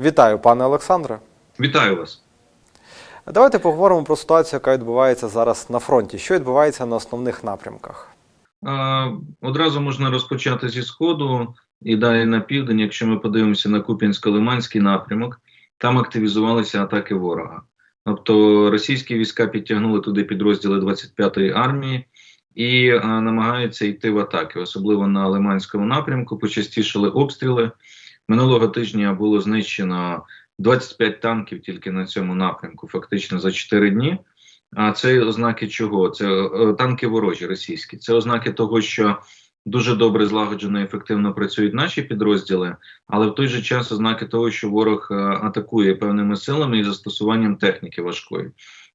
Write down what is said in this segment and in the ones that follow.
Вітаю, пане Олександре. Вітаю вас. Давайте поговоримо про ситуацію, яка відбувається зараз на фронті. Що відбувається на основних напрямках? Одразу можна розпочати зі сходу і далі на південь. Якщо ми подивимося на Куп'янсько-Лиманський напрямок, там активізувалися атаки ворога. Тобто російські війська підтягнули туди підрозділи 25-ї армії і а, намагаються йти в атаки, особливо на Лиманському напрямку. Почастішили обстріли. Минулого тижня було знищено 25 танків тільки на цьому напрямку, фактично за 4 дні. А це ознаки чого? Це е, танки ворожі російські. Це ознаки того, що дуже добре злагоджено і ефективно працюють наші підрозділи, але в той же час ознаки того, що ворог е, атакує певними силами і застосуванням техніки важкої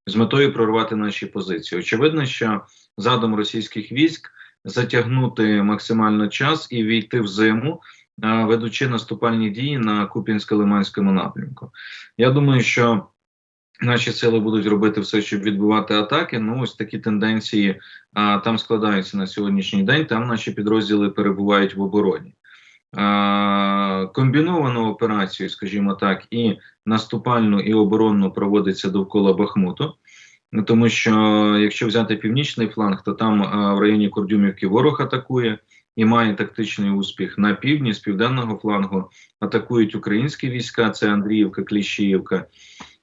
з метою прорвати наші позиції. Очевидно, що задум російських військ затягнути максимально час і війти в зиму, ведучи наступальні дії на Куп'янсько-Лиманському напрямку. Я думаю, що наші сили будуть робити все, щоб відбувати атаки. Ну, ось такі тенденції а, там складаються на сьогоднішній день. Там наші підрозділи перебувають в обороні. А, комбіновану операцію, скажімо так, і наступальну, і оборонну проводиться довкола Бахмуту. Тому що якщо взяти північний фланг, то там а, в районі Кордюмівки ворог атакує і має тактичний успіх на півдні з південного флангу. Атакують українські війська, це Андріївка, Кліщіївка.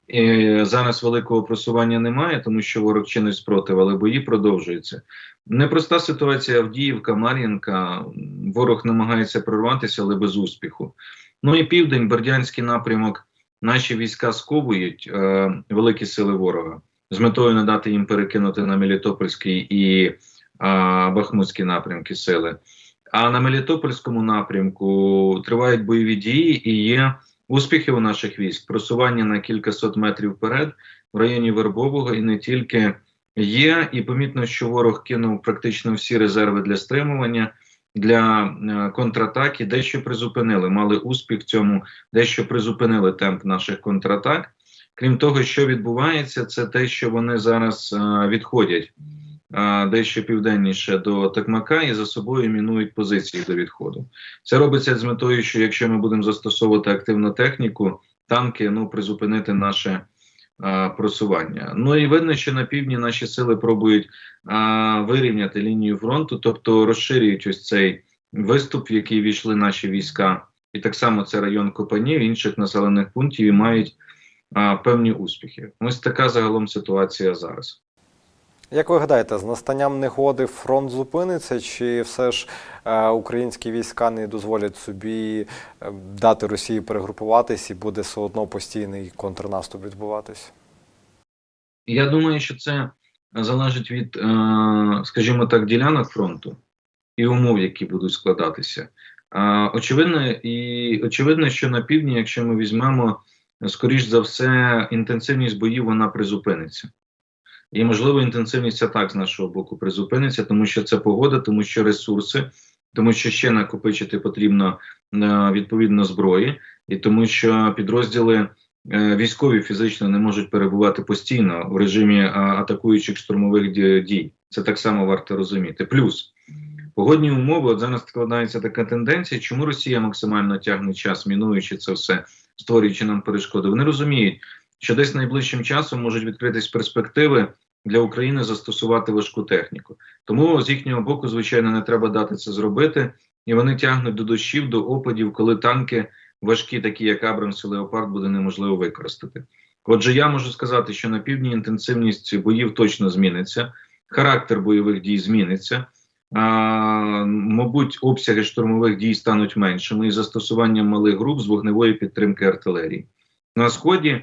І зараз великого просування немає, тому що ворог чинить спротив, але бої продовжуються. Непроста ситуація Авдіївка, Мар'їнка. Ворог намагається прорватися, але без успіху. Ну і південь, Бердянський напрямок. Наші війська сковують е, великі сили ворога з метою не дати їм перекинути на Мелітопольський і е, Бахмутський напрямки сили. А на Мелітопольському напрямку тривають бойові дії і є успіхи у наших військ. Просування на кількасот метрів вперед в районі Вербового і не тільки є. І помітно, що ворог кинув практично всі резерви для стримування. Для е, контратаки дещо призупинили, мали успіх в цьому, дещо призупинили темп наших контратак. Крім того, що відбувається, це те, що вони зараз е, відходять дещо південніше до Токмака і за собою мінують позиції до відходу. Це робиться з метою, що якщо ми будемо застосовувати активну техніку, танки ну призупинити наше просування. Ну і видно, що на півдні наші сили пробують е, вирівняти лінію фронту, тобто розширюють ось цей виступ, в який війшли наші війська, і так само це район Копанів, інших населених пунктів і мають а, певні успіхи. Ось така загалом ситуація зараз. Як ви гадаєте, з настанням негоди фронт зупиниться, чи все ж е, українські війська не дозволять собі е, дати Росії перегрупуватись і буде все одно постійний контрнаступ відбуватись? Я думаю, що це залежить від, е, скажімо так, ділянок фронту і умов, які будуть складатися. Очевидно, і очевидно, що на півдні, якщо ми візьмемо, скоріш за все, інтенсивність боїв вона призупиниться. І, можливо, інтенсивність атак з нашого боку призупиниться, тому що це погода, тому що ресурси, тому що ще накопичити потрібно е, відповідно зброї, і тому що підрозділи е, військові фізично не можуть перебувати постійно в режимі е, атакуючих штурмових дій. Це так само варто розуміти. Плюс погодні умови. От зараз складається така тенденція, чому Росія максимально тягне час, мінуючи це все, створюючи нам перешкоди. Вони розуміють, що десь найближчим часом можуть відкритись перспективи для України застосувати важку техніку. Тому з їхнього боку, звичайно, не треба дати це зробити, і вони тягнуть до дощів, до опадів, коли танки важкі, такі як Абрамс і Леопард, буде неможливо використати. Отже, я можу сказати, що на півдні інтенсивність боїв точно зміниться, характер бойових дій зміниться. А, мабуть, обсяги штурмових дій стануть меншими із застосуванням малих груп з вогневої підтримки артилерії. На сході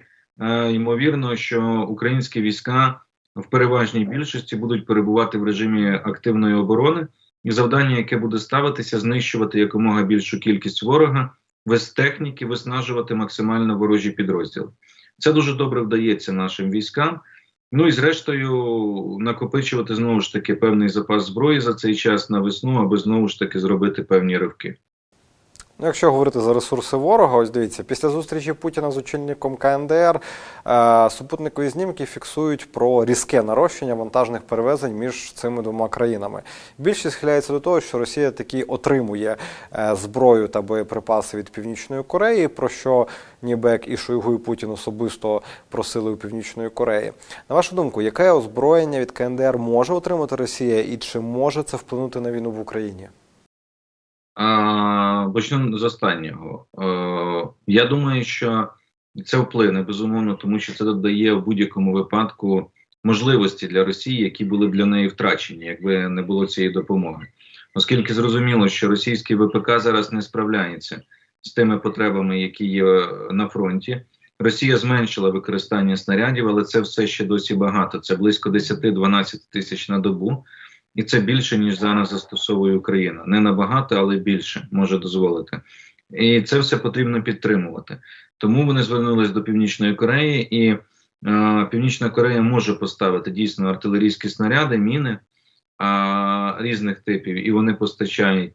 ймовірно, що українські війська в переважній більшості будуть перебувати в режимі активної оборони, і завдання, яке буде ставитися, знищувати якомога більшу кількість ворога, без техніки, виснажувати максимально ворожі підрозділи. Це дуже добре вдається нашим військам. Ну і зрештою накопичувати знову ж таки певний запас зброї за цей час на весну, аби знову ж таки зробити певні ривки. Ну, якщо говорити за ресурси ворога, ось дивіться, після зустрічі Путіна з очільником КНДР е, супутникові знімки фіксують про різке нарощення вантажних перевезень між цими двома країнами. Більшість схиляється до того, що Росія таки отримує е, зброю та боєприпаси від Північної Кореї, про що ніби як і Шойгу, і Путін особисто просили у Північної Кореї. На вашу думку, яке озброєння від КНДР може отримати Росія, і чи може це вплинути на війну в Україні? А, Почну з останнього. Е, Я думаю, що це вплине безумовно, тому що це додає в будь-якому випадку можливості для Росії, які були б для неї втрачені, якби не було цієї допомоги. Оскільки зрозуміло, що російський ВПК зараз не справляється з тими потребами, які є на фронті. Росія зменшила використання снарядів, але це все ще досі багато. Це близько 10-12 тисяч на добу. І це більше, ніж зараз застосовує Україна. Не набагато, але більше може дозволити. І це все потрібно підтримувати. Тому вони звернулись до Північної Кореї, і е, Північна Корея може поставити дійсно артилерійські снаряди, міни е, різних типів, і вони постачають.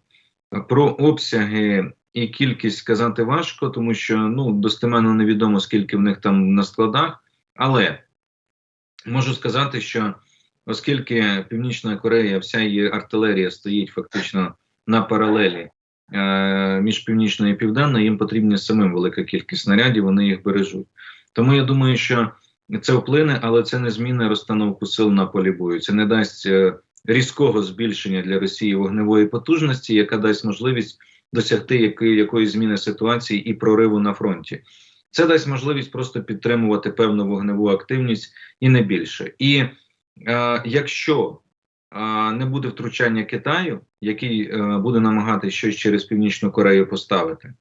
Про обсяги і кількість сказати важко, тому що ну достеменно невідомо скільки в них там на складах. Але можу сказати, що оскільки Північна Корея, вся її артилерія стоїть фактично на паралелі е, між північною і південною, їм потрібна самим велика кількість снарядів, вони їх бережуть. Тому я думаю, що це вплине, але це не зміни розстановку сил на полі бою. Це не дасть е, різкого збільшення для Росії вогневої потужності, яка дасть можливість досягти якої, якоїсь зміни ситуації і прориву на фронті. Це дасть можливість просто підтримувати певну вогневу активність і не більше. І якщо е, не буде втручання Китаю, який е, буде намагатися щось через Північну Корею поставити,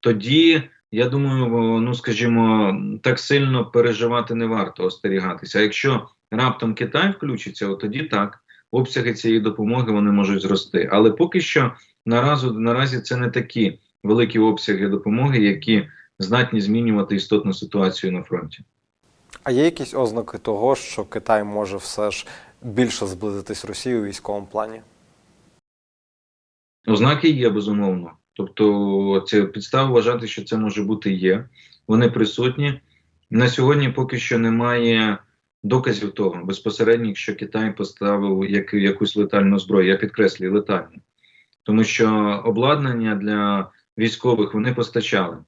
тоді я думаю, ну скажімо, так сильно переживати не варто остерігатися. А якщо раптом Китай включиться, от тоді так обсяги цієї допомоги вони можуть зрости. Але поки що наразі, наразі це не такі великі обсяги допомоги, які здатні змінювати істотну ситуацію на фронті. А є якісь ознаки того, що Китай може все ж більше зблизитись Росією у військовому плані? Ознаки є безумовно. Тобто, це підстава вважати, що це може бути є. Вони присутні. На сьогодні поки що немає доказів того безпосередньо, що Китай поставив як, якусь летальну зброю. Я підкреслюю летальну. Тому що обладнання для військових вони постачали.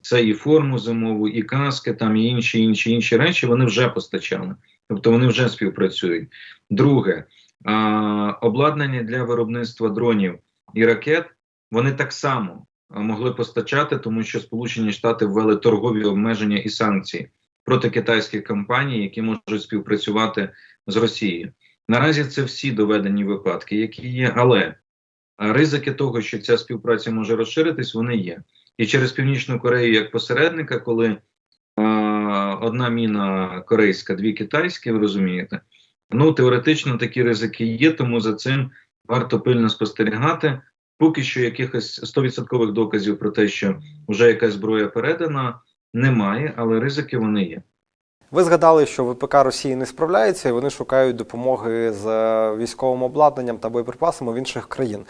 Це і форму зимову, і каски, там і інші інші інші речі. Вони вже постачали, тобто вони вже співпрацюють. Друге, а, обладнання для виробництва дронів і ракет вони так само могли постачати, тому що Сполучені Штати ввели торгові обмеження і санкції проти китайських компаній, які можуть співпрацювати з Росією. Наразі це всі доведені випадки, які є, але ризики того, що ця співпраця може розширитись, вони є. І через Північну Корею як посередника, коли е, одна міна корейська, дві китайські, ви розумієте, ну теоретично такі ризики є, тому за цим варто пильно спостерігати. Поки що якихось 100% доказів про те, що вже якась зброя передана, немає, але ризики вони є. Ви згадали, що ВПК Росії не справляється, і вони шукають допомоги з е, військовим обладнанням та боєприпасами в інших країн.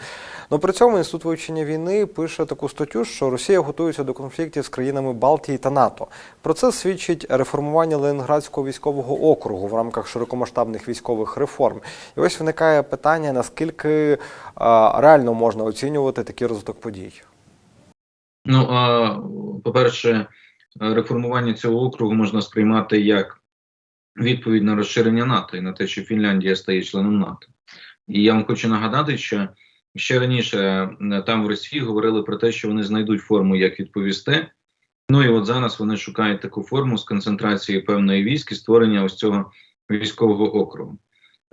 Ну при цьому інститут вивчення війни пише таку статтю, що Росія готується до конфліктів з країнами Балтії та НАТО. Про це свідчить реформування Ленінградського військового округу в рамках широкомасштабних військових реформ. І ось виникає питання: наскільки е, реально можна оцінювати такий розвиток подій? Ну по-перше, реформування цього округу можна сприймати як відповідь на розширення НАТО і на те, що Фінляндія стає членом НАТО. І я вам хочу нагадати, що ще раніше е, там в Росії говорили про те, що вони знайдуть форму, як відповісти. Ну і от зараз вони шукають таку форму з концентрацією певної військ і створення ось цього військового округу.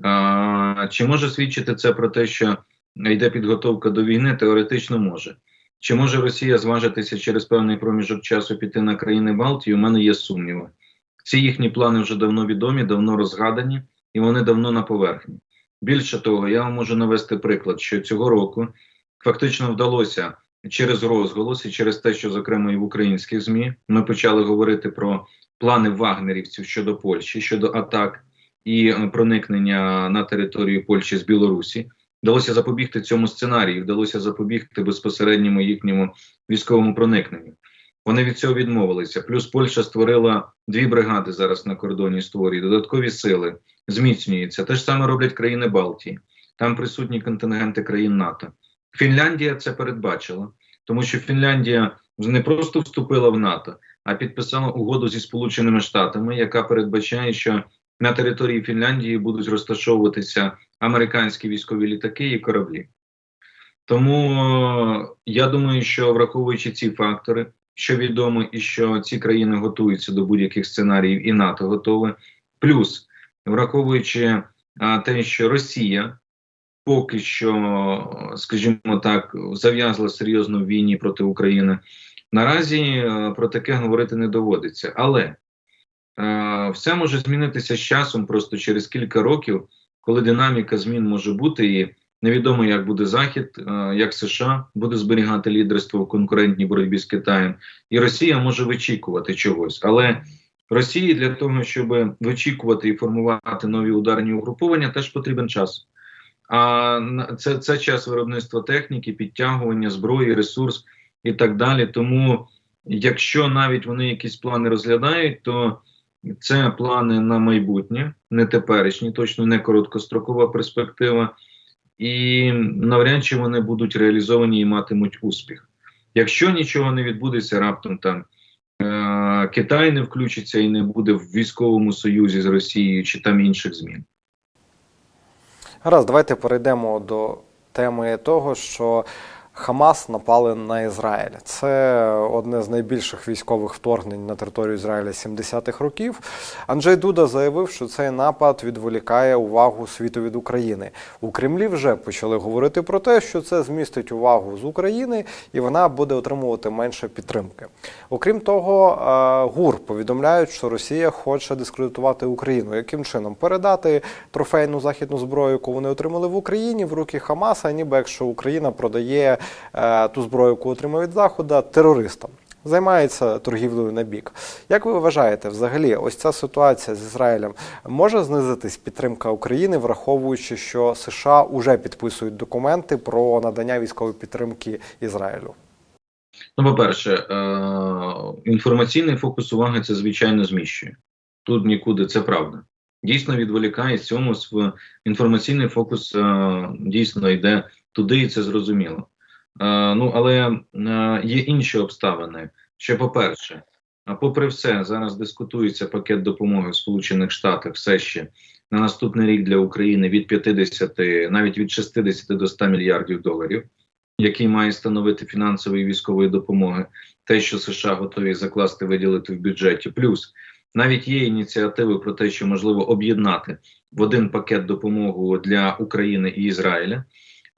А, Чи може свідчити це про те, що йде підготовка до війни? Теоретично може. Чи може Росія зважитися через певний проміжок часу піти на країни Балтії? У мене є сумніви. Ці їхні плани вже давно відомі, давно розгадані, і вони давно на поверхні. Більше того, я вам можу навести приклад, що цього року фактично вдалося через розголос і через те, що, зокрема, і в українських ЗМІ ми почали говорити про плани вагнерівців щодо Польщі, щодо атак і проникнення на територію Польщі з Білорусі. Вдалося запобігти цьому сценарію, вдалося запобігти безпосередньому їхньому військовому проникненню. Вони від цього відмовилися. Плюс Польща створила дві бригади зараз на кордоні. Створює додаткові сили, зміцнюється. Те ж саме роблять країни Балтії. Там присутні контингенти країн НАТО. Фінляндія це передбачила, тому що Фінляндія не просто вступила в НАТО, а підписала угоду зі Сполученими Штатами, яка передбачає, що на території Фінляндії будуть розташовуватися американські військові літаки і кораблі. Тому е, я думаю, що враховуючи ці фактори, що відомо, і що ці країни готуються до будь-яких сценаріїв, і НАТО готове. Плюс враховуючи а, те, що Росія поки що, скажімо так, зав'язла серйозно в війні проти України. Наразі е, про таке говорити не доводиться, але е, все може змінитися з часом, просто через кілька років, коли динаміка змін може бути, і невідомо, як буде Захід, е, як США буде зберігати лідерство в конкурентній боротьбі з Китаєм, і Росія може вичікувати чогось. Але Росії для того, щоб вичікувати і формувати нові ударні угруповання, теж потрібен час. А це, це час виробництва техніки, підтягування зброї, ресурс і так далі. Тому, якщо навіть вони якісь плани розглядають, то це плани на майбутнє, не теперішні, точно не короткострокова перспектива, і навряд чи вони будуть реалізовані і матимуть успіх. Якщо нічого не відбудеться, раптом там е- Китай не включиться і не буде в військовому союзі з Росією чи там інших змін. Гаразд, давайте перейдемо до теми того, що Хамас напали на Ізраїль. Це одне з найбільших військових вторгнень на територію Ізраїля 70-х років. Анджей Дуда заявив, що цей напад відволікає увагу світу від України. У Кремлі вже почали говорити про те, що це змістить увагу з України і вона буде отримувати менше підтримки. Окрім того, е, ГУР повідомляють, що Росія хоче дискредитувати Україну. Яким чином передати трофейну західну зброю, яку вони отримали в Україні, в руки Хамаса, ніби якщо Україна продає ту зброю, яку отримує від Заходу, терористам. Займається торгівлею на бік. Як ви вважаєте, взагалі, ось ця ситуація з Ізраїлем може знизитись підтримка України, враховуючи, що США вже підписують документи про надання військової підтримки Ізраїлю? Ну, по-перше, е- інформаційний фокус уваги це звичайно зміщує. Тут нікуди це правда. Дійсно відволікає цьому інформаційний фокус е- дійсно йде туди, і це зрозуміло. Е, ну, але е, є інші обставини. Що, по-перше, а попри все, зараз дискутується пакет допомоги в Сполучених Штатах все ще на наступний рік для України від 50, навіть від 60 до 100 мільярдів доларів який має становити фінансової військової допомоги, те, що США готові закласти, виділити в бюджеті. Плюс навіть є ініціативи про те, що можливо об'єднати в один пакет допомогу для України і Ізраїля.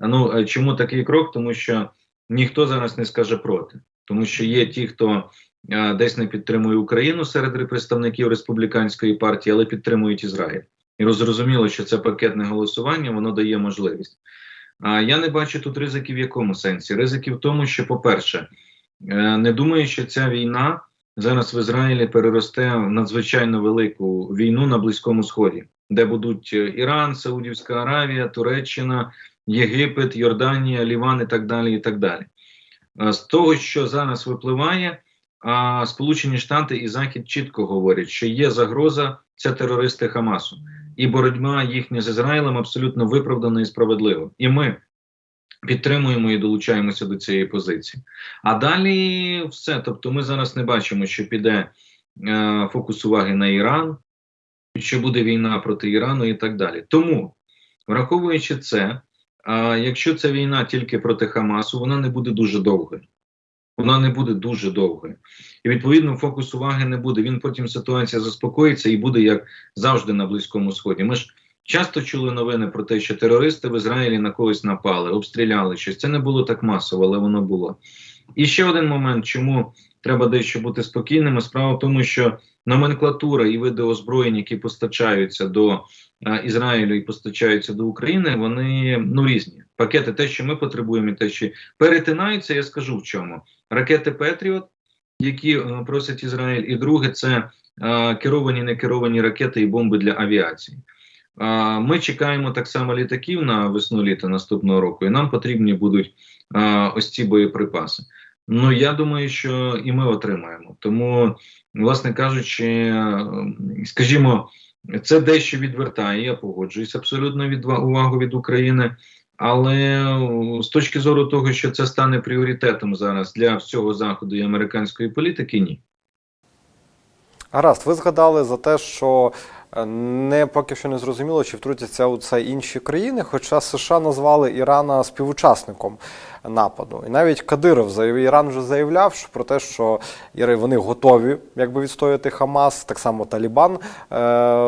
А Ну е, чому такий крок? Тому що ніхто зараз не скаже проти, тому що є ті, хто е, десь не підтримує Україну серед представників республіканської партії, але підтримують Ізраїль. І зрозуміло, що це пакетне голосування, воно дає можливість. А я не бачу тут ризиків в якому сенсі? Ризики в тому, що, по-перше, е, не думаю, що ця війна зараз в Ізраїлі переросте в надзвичайно велику війну на Близькому Сході, де будуть Іран, Саудівська Аравія, Туреччина, Єгипет, Йорданія, Ліван і так далі. і так далі. Е, З того, що зараз випливає, Сполучені Штати і Захід чітко говорять, що є загроза це терористи Хамасу і боротьба їхня з Ізраїлем абсолютно виправдана і справедлива. І ми підтримуємо і долучаємося до цієї позиції. А далі все. Тобто, ми зараз не бачимо, що піде е, фокус уваги на Іран, що буде війна проти Ірану і так далі. Тому, враховуючи це, а якщо ця війна тільки проти Хамасу, вона не буде дуже довгою. Вона не буде дуже довгою. І відповідно фокус уваги не буде. Він потім ситуація заспокоїться і буде як завжди на Близькому Сході. Ми ж часто чули новини про те, що терористи в Ізраїлі на когось напали, обстріляли щось. Це не було так масово, але воно було. І ще один момент, чому треба дещо бути спокійними. Справа в тому, що номенклатура і види озброєнь, які постачаються до е, Ізраїлю і постачаються до України, вони ну різні. Пакети, те, що ми потребуємо, і те, що перетинаються, я скажу в чому. Ракети Петріот, які е, просить Ізраїль, і друге це е, керовані, не керовані ракети і бомби для авіації. а, ми чекаємо так само літаків на весну літа наступного року, і нам потрібні будуть а, ось ці боєприпаси. Ну я думаю, що і ми отримаємо. Тому, власне кажучи, е, скажімо, це дещо відвертає. Я погоджуюсь абсолютно від увагу від України. Але е, з точки зору того, що це стане пріоритетом зараз для всього заходу і американської політики, ні. Гаразд, ви згадали за те, що е, не поки що не зрозуміло, чи втрутяться у це інші країни, хоча США назвали Ірана співучасником нападу. І навіть Кадиров Іран вже заявляв про те, що вони готові якби відстояти Хамас, так само Талібан е-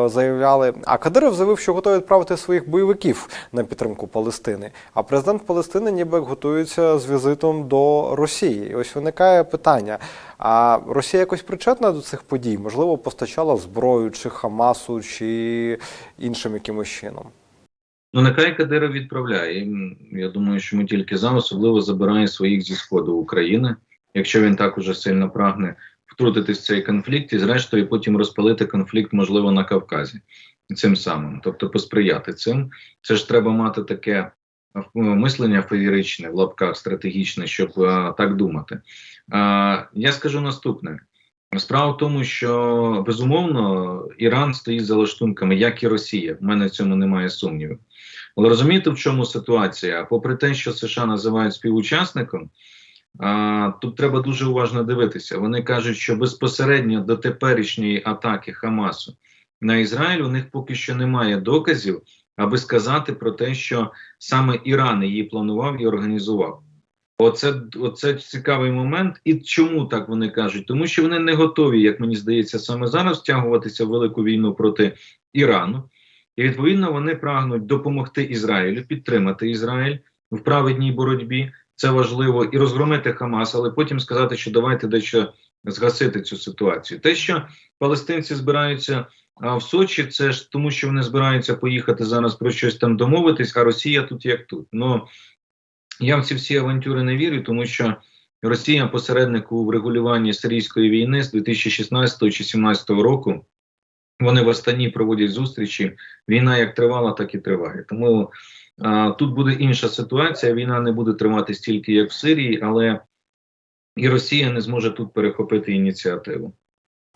заявляли. А Кадиров заявив, що готові відправити своїх бойовиків на підтримку Палестини. А президент Палестини ніби готується з візитом до Росії. І ось виникає питання: а Росія якось причетна до цих подій? Можливо, постачала зброю чи Хамасу, чи іншим якимось чином? Ну, нехай Кадиров відправляє. Я думаю, що ми тільки за особливо забирає своїх зі сходу України, якщо він так уже сильно прагне втрутитись в цей конфлікт і, зрештою, потім розпалити конфлікт, можливо, на Кавказі цим самим, тобто посприяти цим. Це ж треба мати таке е, мислення феєричне в лапках стратегічне, щоб е, так думати. Е, я скажу наступне. Справа в тому, що безумовно Іран стоїть за лаштунками, як і Росія. В мене в цьому немає сумнівів. Але розумієте, в чому ситуація? Попри те, що США називають співучасником, а, тут треба дуже уважно дивитися. Вони кажуть, що безпосередньо до теперішньої атаки Хамасу на Ізраїль у них поки що немає доказів, аби сказати про те, що саме Іран її планував і організував. Оце, оце цікавий момент. І чому так вони кажуть? Тому що вони не готові, як мені здається, саме зараз втягуватися в велику війну проти Ірану. І відповідно вони прагнуть допомогти Ізраїлю, підтримати Ізраїль в праведній боротьбі. Це важливо і розгромити Хамас, але потім сказати, що давайте дещо згасити цю ситуацію. Те, що палестинці збираються в Сочі, це ж тому, що вони збираються поїхати зараз про щось там домовитись, а Росія тут як тут. Ну я в ці всі авантюри не вірю, тому що Росія посередник у врегулюванні сирійської війни з 2016 чи 2017 року. Вони в Астані проводять зустрічі. Війна як тривала, так і триває. Тому а, тут буде інша ситуація. Війна не буде тривати стільки, як в Сирії, але і Росія не зможе тут перехопити ініціативу.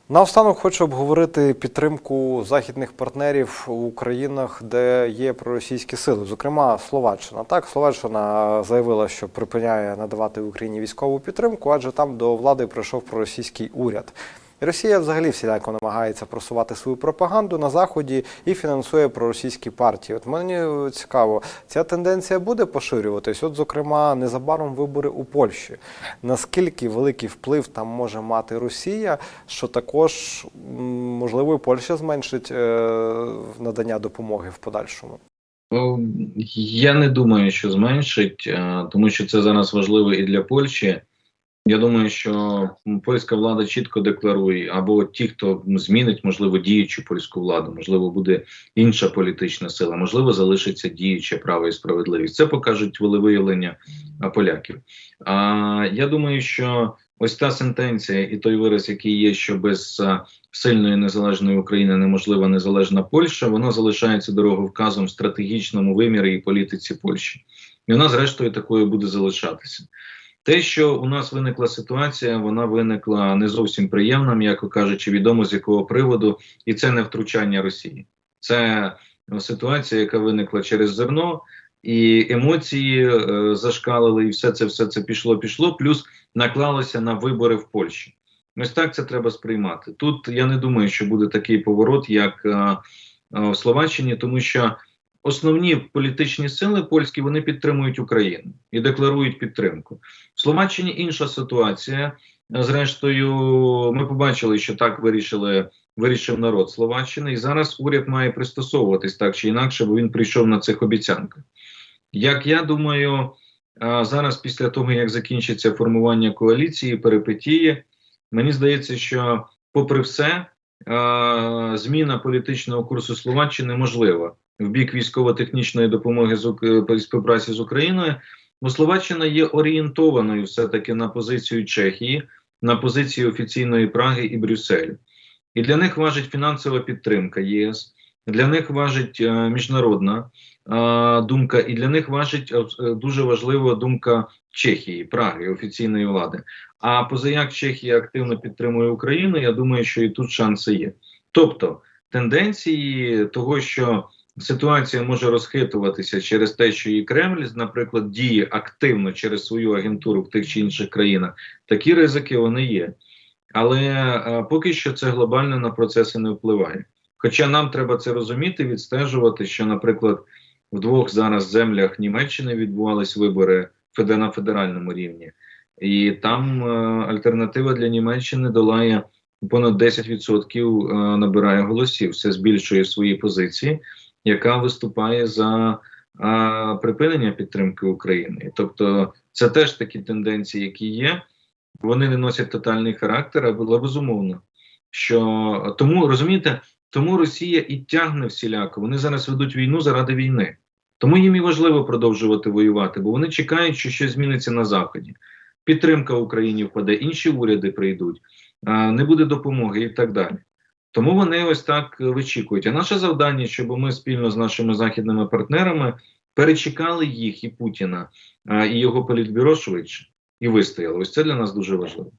Наостанок хочу обговорити підтримку західних партнерів у країнах, де є проросійські сили, зокрема Словаччина. Так, Словаччина заявила, що припиняє надавати Україні військову підтримку, адже там до влади прийшов проросійський уряд. Росія взагалі всіляко намагається просувати свою пропаганду на заході і фінансує проросійські партії. От мені цікаво, ця тенденція буде поширюватись. От, зокрема, незабаром вибори у Польщі. Наскільки великий вплив там може мати Росія, що також можливо і Польща зменшить е, надання допомоги в подальшому? Я не думаю, що зменшить, е, тому що це зараз важливо і для Польщі. Я думаю, що польська влада чітко декларує, або ті, хто змінить, можливо, діючу польську владу, можливо, буде інша політична сила, можливо, залишиться діюче право і справедливість. Це покажуть волевиявлення поляків. А я думаю, що ось та сентенція і той вираз, який є, що без сильної незалежної України неможлива незалежна Польща, вона залишається дороговказом в стратегічному вимірі і політиці Польщі, і вона, зрештою, такою буде залишатися. Те, що у нас виникла ситуація, вона виникла не зовсім приємна, м'яко кажучи, відомо з якого приводу, і це не втручання Росії. Це ситуація, яка виникла через зерно, і емоції е, зашкалили, і все це все це пішло, пішло, плюс наклалося на вибори в Польщі. Ось так це треба сприймати. Тут я не думаю, що буде такий поворот, як е, е, в Словаччині, тому що основні політичні сили польські вони підтримують Україну і декларують підтримку. В Словаччині інша ситуація. Зрештою, ми побачили, що так вирішили. Вирішив народ Словаччини, і зараз уряд має пристосовуватись так чи інакше, бо він прийшов на цих обіцянках. Як я думаю, зараз, після того як закінчиться формування коаліції, перипетії, мені здається, що, попри все, зміна політичного курсу Словаччини можлива в бік військово-технічної допомоги з співпраці з Україною, бо Словаччина є орієнтованою все-таки на позицію Чехії, на позицію офіційної Праги і Брюсселю. І для них важить фінансова підтримка ЄС, Для них важить е, міжнародна е, думка, і для них важить е, дуже важлива думка Чехії, Праги, офіційної влади. А позаяк Чехія активно підтримує Україну, я думаю, що і тут шанси є. Тобто тенденції того, що ситуація може розхитуватися через те, що і Кремль, наприклад, діє активно через свою агентуру в тих чи інших країнах, такі ризики вони є. Але е, поки що це глобально на процеси не впливає. Хоча нам треба це розуміти, відстежувати, що, наприклад, в двох зараз землях Німеччини відбувались вибори на федеральному рівні, і там е, альтернатива для Німеччини долає понад 10% е, набирає голосів. Це збільшує свої позиції, яка виступає за е, припинення підтримки України. Тобто, це теж такі тенденції, які є. Вони не носять тотальний характер, але безумовно, що тому розумієте, тому Росія і тягне всіляко. Вони зараз ведуть війну заради війни. Тому їм і важливо продовжувати воювати, бо вони чекають, що щось зміниться на заході. Підтримка Україні впаде, інші уряди прийдуть, не буде допомоги і так далі. Тому вони ось так вичікують. А наше завдання, щоб ми спільно з нашими західними партнерами перечекали їх і Путіна і його політбюро швидше і вистояли. Ось це для нас дуже важливо.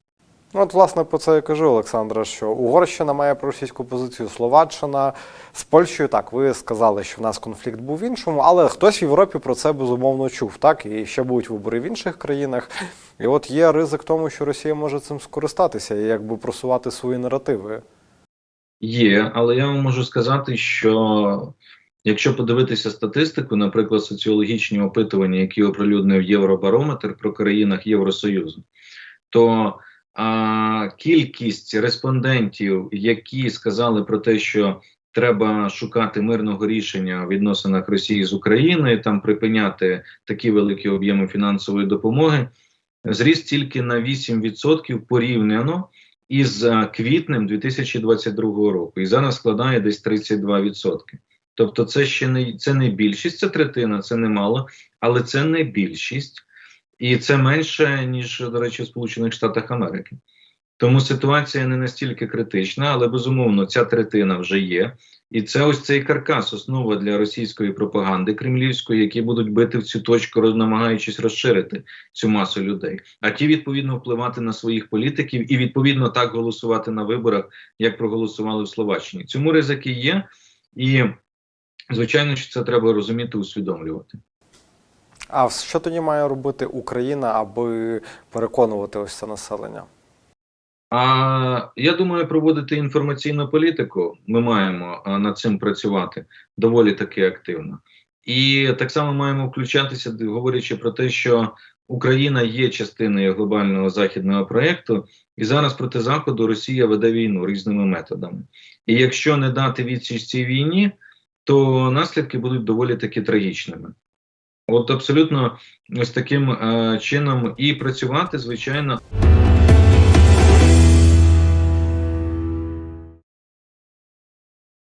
Ну, от, власне, про це і кажу, Олександра, що Угорщина має проросійську позицію, Словаччина з Польщею. Так, ви сказали, що в нас конфлікт був в іншому, але хтось в Європі про це безумовно чув. Так, і ще будуть вибори в інших країнах. І от є ризик тому, що Росія може цим скористатися і якби просувати свої наративи. Є, але я вам можу сказати, що якщо подивитися статистику, наприклад, соціологічні опитування, які оприлюднив Євробарометр про країнах Євросоюзу, то а, кількість респондентів, які сказали про те, що треба шукати мирного рішення в відносинах Росії з Україною, там припиняти такі великі об'єми фінансової допомоги, зріс тільки на 8% порівняно із е, квітнем 2022 року, і зараз складає десь 32%. Тобто, це ще не це не більшість, це третина, це не мало, але це не більшість, і це менше ніж до речі, в Сполучених Штатах Америки. Тому ситуація не настільки критична, але безумовно ця третина вже є. І це ось цей каркас, основа для російської пропаганди кремлівської, які будуть бити в цю точку, намагаючись розширити цю масу людей. А ті відповідно впливати на своїх політиків і відповідно так голосувати на виборах, як проголосували в Словаччині. Цьому ризики є, і звичайно, що це треба розуміти, усвідомлювати. А що тоді має робити Україна, аби переконувати ось це населення? А я думаю, проводити інформаційну політику ми маємо над цим працювати доволі таки активно. І так само маємо включатися, говорячи про те, що Україна є частиною глобального західного проєкту, і зараз проти Заходу Росія веде війну різними методами. І якщо не дати відсіч цій війні, то наслідки будуть доволі таки трагічними. От абсолютно ось таким е, чином і працювати, звичайно.